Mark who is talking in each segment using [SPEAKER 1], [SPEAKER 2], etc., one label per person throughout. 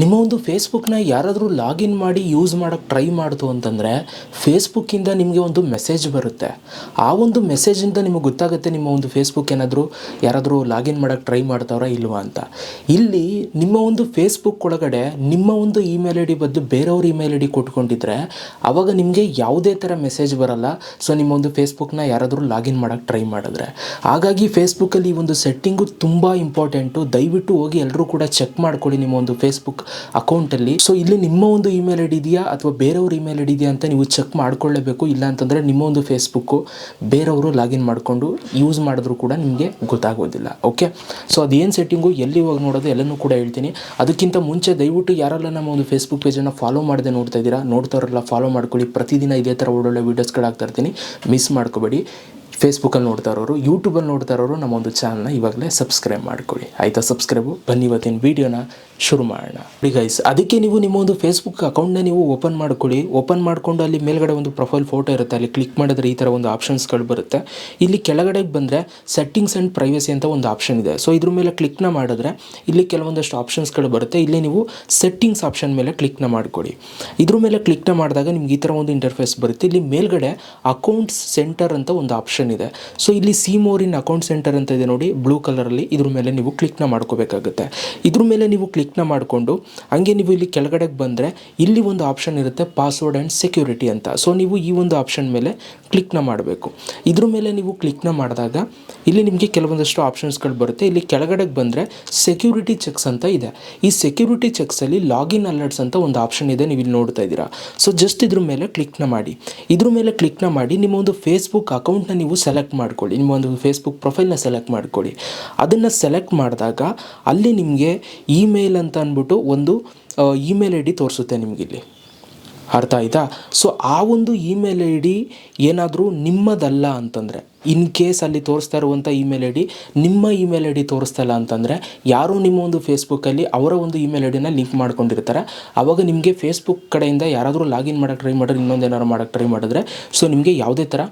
[SPEAKER 1] ನಿಮ್ಮ ಒಂದು ಫೇಸ್ಬುಕ್ನ ಯಾರಾದರೂ ಲಾಗಿನ್ ಮಾಡಿ ಯೂಸ್ ಮಾಡೋಕ್ಕೆ ಟ್ರೈ ಮಾಡ್ತು ಅಂತಂದರೆ ಫೇಸ್ಬುಕ್ಕಿಂದ ನಿಮಗೆ ಒಂದು ಮೆಸೇಜ್ ಬರುತ್ತೆ. ಆ ಒಂದು ಮೆಸೇಜಿಂದ ನಿಮಗೆ ಗೊತ್ತಾಗುತ್ತೆ ನಿಮ್ಮ ಒಂದು ಫೇಸ್ಬುಕ್ ಏನಾದರೂ ಯಾರಾದರೂ ಲಾಗಿನ್ ಮಾಡೋಕ್ಕೆ ಟ್ರೈ ಮಾಡ್ತಾವ್ರಾ ಇಲ್ವಾ ಅಂತ. ಇಲ್ಲಿ ನಿಮ್ಮ ಒಂದು ಫೇಸ್ಬುಕ್ ಒಳಗಡೆ ನಿಮ್ಮ ಒಂದು ಇಮೇಲ್ ಐ ಡಿ ಬದಲು ಬೇರೆಯವ್ರ ಇಮೇಲ್ ಐ ಡಿ ಕೊಟ್ಕೊಂಡಿದ್ರೆ ಆವಾಗ ನಿಮಗೆ ಯಾವುದೇ ಥರ ಮೆಸೇಜ್ ಬರಲ್ಲ. ಸೊ ನಿಮ್ಮ ಒಂದು ಫೇಸ್ಬುಕ್ನ ಯಾರಾದರೂ ಲಾಗಿನ್ ಮಾಡೋಕ್ಕೆ ಟ್ರೈ ಮಾಡಿದ್ರೆ. ಹಾಗಾಗಿ ಫೇಸ್ಬುಕ್ಕಲ್ಲಿ ಈ ಒಂದು ಸೆಟ್ಟಿಂಗು ತುಂಬ ಇಂಪಾರ್ಟೆಂಟು ದಯವಿಟ್ಟು ಹೋಗಿ ಎಲ್ಲರೂ ಕೂಡ ಚೆಕ್ ಮಾಡ್ಕೊಳ್ಳಿ ನಿಮ್ಮ ಒಂದು ಫೇಸ್ಬುಕ್ ಅಕೌಂಟಲ್ಲಿ ಸೊ ಇಲ್ಲಿ ನಿಮ್ಮ ಒಂದು ಇಮೇಲ್ ಐ ಡಿ ಇದೆಯಾ ಅಥವಾ ಬೇರೆಯವ್ರ ಇಮೇಲ್ ಐ ಡಿ ಇದೆಯಾ ಅಂತ ನೀವು ಚೆಕ್ ಮಾಡ್ಕೊಳ್ಳೇಬೇಕು. ಇಲ್ಲ ಅಂತಂದರೆ ನಿಮ್ಮ ಒಂದು ಫೇಸ್ಬುಕ್ಕು ಬೇರೆಯವರು ಲಾಗಿನ್ ಮಾಡಿಕೊಂಡು ಯೂಸ್ ಮಾಡಿದ್ರು ಕೂಡ ನಿಮಗೆ ಗೊತ್ತಾಗೋದಿಲ್ಲ. ಓಕೆ ಸೊ ಅದೇನು ಸೆಟ್ಟಿಂಗು ಎಲ್ಲಿ ಹೋಗಿ ನೋಡೋದು ಎಲ್ಲನೂ ಕೂಡ ಹೇಳ್ತೀನಿ. ಅದಕ್ಕಿಂತ ಮುಂಚೆ ದಯವಿಟ್ಟು ಯಾರೆಲ್ಲ ನಮ್ಮ ಒಂದು ಫೇಸ್ಬುಕ್ ಪೇಜನ್ನು ಫಾಲೋ ಮಾಡದೆ ನೋಡ್ತಾ ಇದ್ದೀರಾ ನೋಡ್ತಾರಲ್ಲ ಫಾಲೋ ಮಾಡ್ಕೊಳ್ಳಿ. ಪ್ರತಿದಿನ ಇದೇ ಥರ ಒಳ್ಳೊಳ್ಳೆ ವೀಡಿಯೋಸ್ಗಳಾಗ್ತಾ ಇರ್ತೀನಿ. ಮಿಸ್ ಮಾಡ್ಕೋಬೇಡಿ. ಫೇಸ್ಬುಕ್ಕಲ್ಲಿ ನೋಡ್ತಾ ಇರೋರು ಯೂಟ್ಯೂಬಲ್ಲಿ ನೋಡ್ತಾ ಇರೋರು ನಮ್ಮ ಒಂದು ಚಾನಲ್ನ ಇವಾಗಲೇ ಸಬ್ಸ್ಕ್ರೈಬ್ ಮಾಡ್ಕೊಳ್ಳಿ. ಆಯಿತಾ ಸಬ್ಸ್ಕ್ರೈಬು ಬನ್ನಿ ಇವತ್ತಿನ ವೀಡಿಯೋನ ಶುರು ಮಾಡೋಣ. ಗೈಸ್ ಅದಕ್ಕೆ ನೀವು ನಿಮ್ಮ ಒಂದು ಫೇಸ್ಬುಕ್ ಅಕೌಂಟ್ನ ನೀವು ಓಪನ್ ಮಾಡ್ಕೊಳ್ಳಿ. ಓಪನ್ ಮಾಡಿಕೊಂಡು ಅಲ್ಲಿ ಮೇಲ್ಗಡೆ ಒಂದು ಪ್ರೊಫೈಲ್ ಫೋಟೋ ಇರುತ್ತೆ. ಅಲ್ಲಿ ಕ್ಲಿಕ್ ಮಾಡಿದ್ರೆ ಈ ಥರ ಒಂದು ಆಪ್ಷನ್ಸ್ಗಳು ಬರುತ್ತೆ. ಇಲ್ಲಿ ಕೆಳಗಡೆ ಬಂದರೆ ಸೆಟ್ಟಿಂಗ್ಸ್ ಆ್ಯಂಡ್ ಪ್ರೈವಸಿ ಅಂತ ಒಂದು ಆಪ್ಷನ್ ಇದೆ. ಸೊ ಇದ್ರ ಮೇಲೆ ಕ್ಲಿಕ್ನ ಮಾಡಿದ್ರೆ ಇಲ್ಲಿ ಕೆಲವೊಂದಷ್ಟು ಆಪ್ಷನ್ಸ್ಗಳು ಬರುತ್ತೆ. ಇಲ್ಲಿ ನೀವು ಸೆಟ್ಟಿಂಗ್ಸ್ ಆಪ್ಷನ್ ಮೇಲೆ ಕ್ಲಿಕ್ನ ಮಾಡ್ಕೊಳ್ಳಿ. ಇದ್ರ ಮೇಲೆ ಕ್ಲಿಕ್ನ ಮಾಡಿದಾಗ ನಿಮ್ಗೆ ಈ ಥರ ಒಂದು ಇಂಟರ್ಫೇಸ್ ಬರುತ್ತೆ. ಇಲ್ಲಿ ಮೇಲ್ಗಡೆ ಅಕೌಂಟ್ಸ್ ಸೆಂಟರ್ ಅಂತ ಒಂದು ಆಪ್ಷನ್ ಇದೆ. ಸೊ ಇಲ್ಲಿ see more in account centre ಅಂತ ಇದೆ ನೋಡಿ ಬ್ಲೂ ಕಲರಲ್ಲಿ ಇದ್ರ ಮೇಲೆ ನೀವು ಕ್ಲಿಕ್ನ ಮಾಡ್ಕೋಬೇಕಾಗುತ್ತೆ. ಇದ್ರ ಮೇಲೆ ನೀವು ಕ್ಲಿಕ್ನ ಮಾಡಿಕೊಂಡು, ಹಂಗೆ ನೀವು ಇಲ್ಲಿ ಕೆಳಗಡೆಗೆ ಬಂದರೆ ಇಲ್ಲಿ ಒಂದು ಆಪ್ಷನ್ ಇರುತ್ತೆ ಪಾಸ್ವರ್ಡ್ ಆ್ಯಂಡ್ ಸೆಕ್ಯೂರಿಟಿ ಅಂತ. ಸೊ ನೀವು ಈ ಒಂದು ಆಪ್ಷನ್ ಮೇಲೆ ಕ್ಲಿಕ್ನ ಮಾಡಬೇಕು. ಇದ್ರ ಮೇಲೆ ನೀವು ಕ್ಲಿಕ್ನ ಮಾಡಿದಾಗ, ಇಲ್ಲಿ ನಿಮಗೆ ಕೆಲವೊಂದಷ್ಟು ಆಪ್ಷನ್ಸ್ಗಳು ಬರುತ್ತೆ. ಇಲ್ಲಿ ಕೆಳಗಡೆಗೆ ಬಂದರೆ ಸೆಕ್ಯೂರಿಟಿ ಚೆಕ್ಸ್ ಅಂತ ಇದೆ. ಈ ಸೆಕ್ಯೂರಿಟಿ ಚೆಕ್ಸಲ್ಲಿ ಲಾಗಿನ್ ಅಲರ್ಟ್ಸ್ ಅಂತ ಒಂದು ಆಪ್ಷನ್ ಇದೆ ನೀವು ಇಲ್ಲಿ ನೋಡ್ತಾ ಇದ್ದೀರಾ. ಸೊ ಜಸ್ಟ್ ಇದ್ರ ಮೇಲೆ ಕ್ಲಿಕ್ನ ಮಾಡಿ. ಇದ್ರ ಮೇಲೆ ಕ್ಲಿಕ್ನ ಮಾಡಿ, ನಿಮ್ಮ ಒಂದು ಫೇಸ್ಬುಕ್ ಅಕೌಂಟ್ನ ನೀವು ಸೆಲೆಕ್ಟ್ ಮಾಡ್ಕೊಳ್ಳಿ. ನಿಮ್ಮ ಒಂದು ಫೇಸ್ಬುಕ್ ಪ್ರೊಫೈಲ್ನ ಸೆಲೆಕ್ಟ್ ಮಾಡ್ಕೊಳ್ಳಿ. ಅದನ್ನು ಸೆಲೆಕ್ಟ್ ಮಾಡಿದಾಗ ಅಲ್ಲಿ ನಿಮಗೆ ಇಮೇಲ್ ಅಂತ ಅಂದ್ಬಿಟ್ಟು ಒಂದು ಇಮೇಲ್ ಐ ಡಿ ತೋರಿಸುತ್ತೆ ನಿಮಗಿಲ್ಲಿ ಅರ್ಥ ಆಯಿತಾ? ಸೊ ಆ ಒಂದು ಇಮೇಲ್ ಐ ಡಿ ಏನಾದರೂ ನಿಮ್ಮದಲ್ಲ ಅಂತಂದರೆ ಇನ್ ಕೇಸ್ ಅಲ್ಲಿ ತೋರಿಸ್ತಾ ಇರುವಂಥ ಇಮೇಲ್ ಐ ಡಿ ನಿಮ್ಮ ಇಮೇಲ್ ಐ ಡಿ ತೋರಿಸ್ತಾ ಇಲ್ಲ ಅಂತಂದರೆ, ಯಾರೋ ನಿಮ್ಮ ಒಂದು ಫೇಸ್ಬುಕ್ಕಲ್ಲಿ ಅವರ ಒಂದು ಇಮೇಲ್ ಐ ಡಿನ ಲಿಂಕ್ ಮಾಡ್ಕೊಂಡಿರ್ತಾರೆ. ಆವಾಗ ನಿಮಗೆ ಫೇಸ್ಬುಕ್ ಕಡೆಯಿಂದ ಯಾರಾದರೂ ಲಾಗಿನ್ ಮಾಡೋಕ್ಕೆ ಟ್ರೈ ಮಾಡಿದ್ರೆ, ಇನ್ನೊಂದು ಏನಾರು ಮಾಡೋಕ್ಕೆ ಟ್ರೈ ಮಾಡಿದ್ರೆ ಸೊ ನಿಮಗೆ ಯಾವುದೇ ಥರ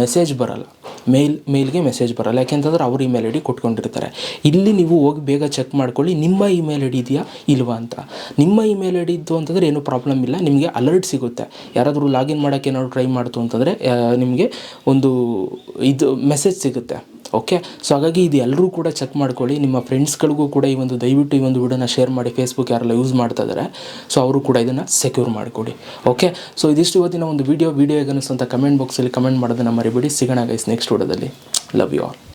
[SPEAKER 1] ಮೆಸೇಜ್ ಬರಲ್ಲ. ಮೇಲ್, ಮೇಲ್ಗೆ ಮೆಸೇಜ್ ಬರಲ್ಲ. ಯಾಕೆಂತಂದ್ರೆ ಅವ್ರ ಇಮೇಲ್ ಐ ಡಿ ಕೊಟ್ಕೊಂಡಿರ್ತಾರೆ. ಇಲ್ಲಿ ನೀವು ಹೋಗಿ ಬೇಗ ಚೆಕ್ ಮಾಡ್ಕೊಳ್ಳಿ, ನಿಮ್ಮ ಇಮೇಲ್ ಐ ಡಿ ಇದೆಯಾ ಇಲ್ವಾ ಅಂತ. ನಿಮ್ಮ ಇಮೇಲ್ ಐ ಡಿ ಇದ್ದು ಅಂತಂದರೆ ಏನು ಪ್ರಾಬ್ಲಮ್ ಇಲ್ಲ. ನಿಮಗೆ ಅಲರ್ಟ್ ಸಿಗುತ್ತೆ. ಯಾರಾದರೂ ಲಾಗಿನ್ ಮಾಡೋಕ್ಕೆ ಏನಾದ್ರು ಟ್ರೈ ಮಾಡ್ತು ಅಂತಂದರೆ ನಿಮಗೆ ಒಂದು ಇದು ಮೆಸೇಜ್ ಸಿಗುತ್ತೆ. ಓಕೆ ಸೊ ಹಾಗಾಗಿ ಇದು ಎಲ್ಲರೂ ಕೂಡ ಚೆಕ್ ಮಾಡ್ಕೊಳ್ಳಿ. ನಿಮ್ಮ ಫ್ರೆಂಡ್ಸ್ಗಳಿಗೂ ಕೂಡ ಈ ಒಂದು ದಯವಿಟ್ಟು ಈ ಒಂದು ವಿಡಿಯೋನ ಶೇರ್ ಮಾಡಿ. ಫೇಸ್ಬುಕ್ ಯಾರೆಲ್ಲ ಯೂಸ್ ಮಾಡ್ತಾ ಇದ್ದಾರೆ ಸೊ ಅವರು ಕೂಡ ಇದನ್ನು ಸೆಕ್ಯೂರ್ ಮಾಡಿಕೊಡಿ. ಓಕೆ ಸೊ ಇದಿಷ್ಟು ಇವತ್ತಿನ ಒಂದು ವಿಡಿಯೋ ವಿಡಿಯೋ ಹೇಗೆ ಕಮೆಂಟ್ ಬಾಕ್ಸಲ್ಲಿ ಕಮೆಂಟ್ ಮಾಡೋದನ್ನು ಮರಿಬೇಡಿ. ಸಿಗೋಣ ಗೈಸ್ ನೆಕ್ಸ್ಟ್ ವಿಡಿಯೋದಲ್ಲಿ ಲವ್ ಯು ಆಲ್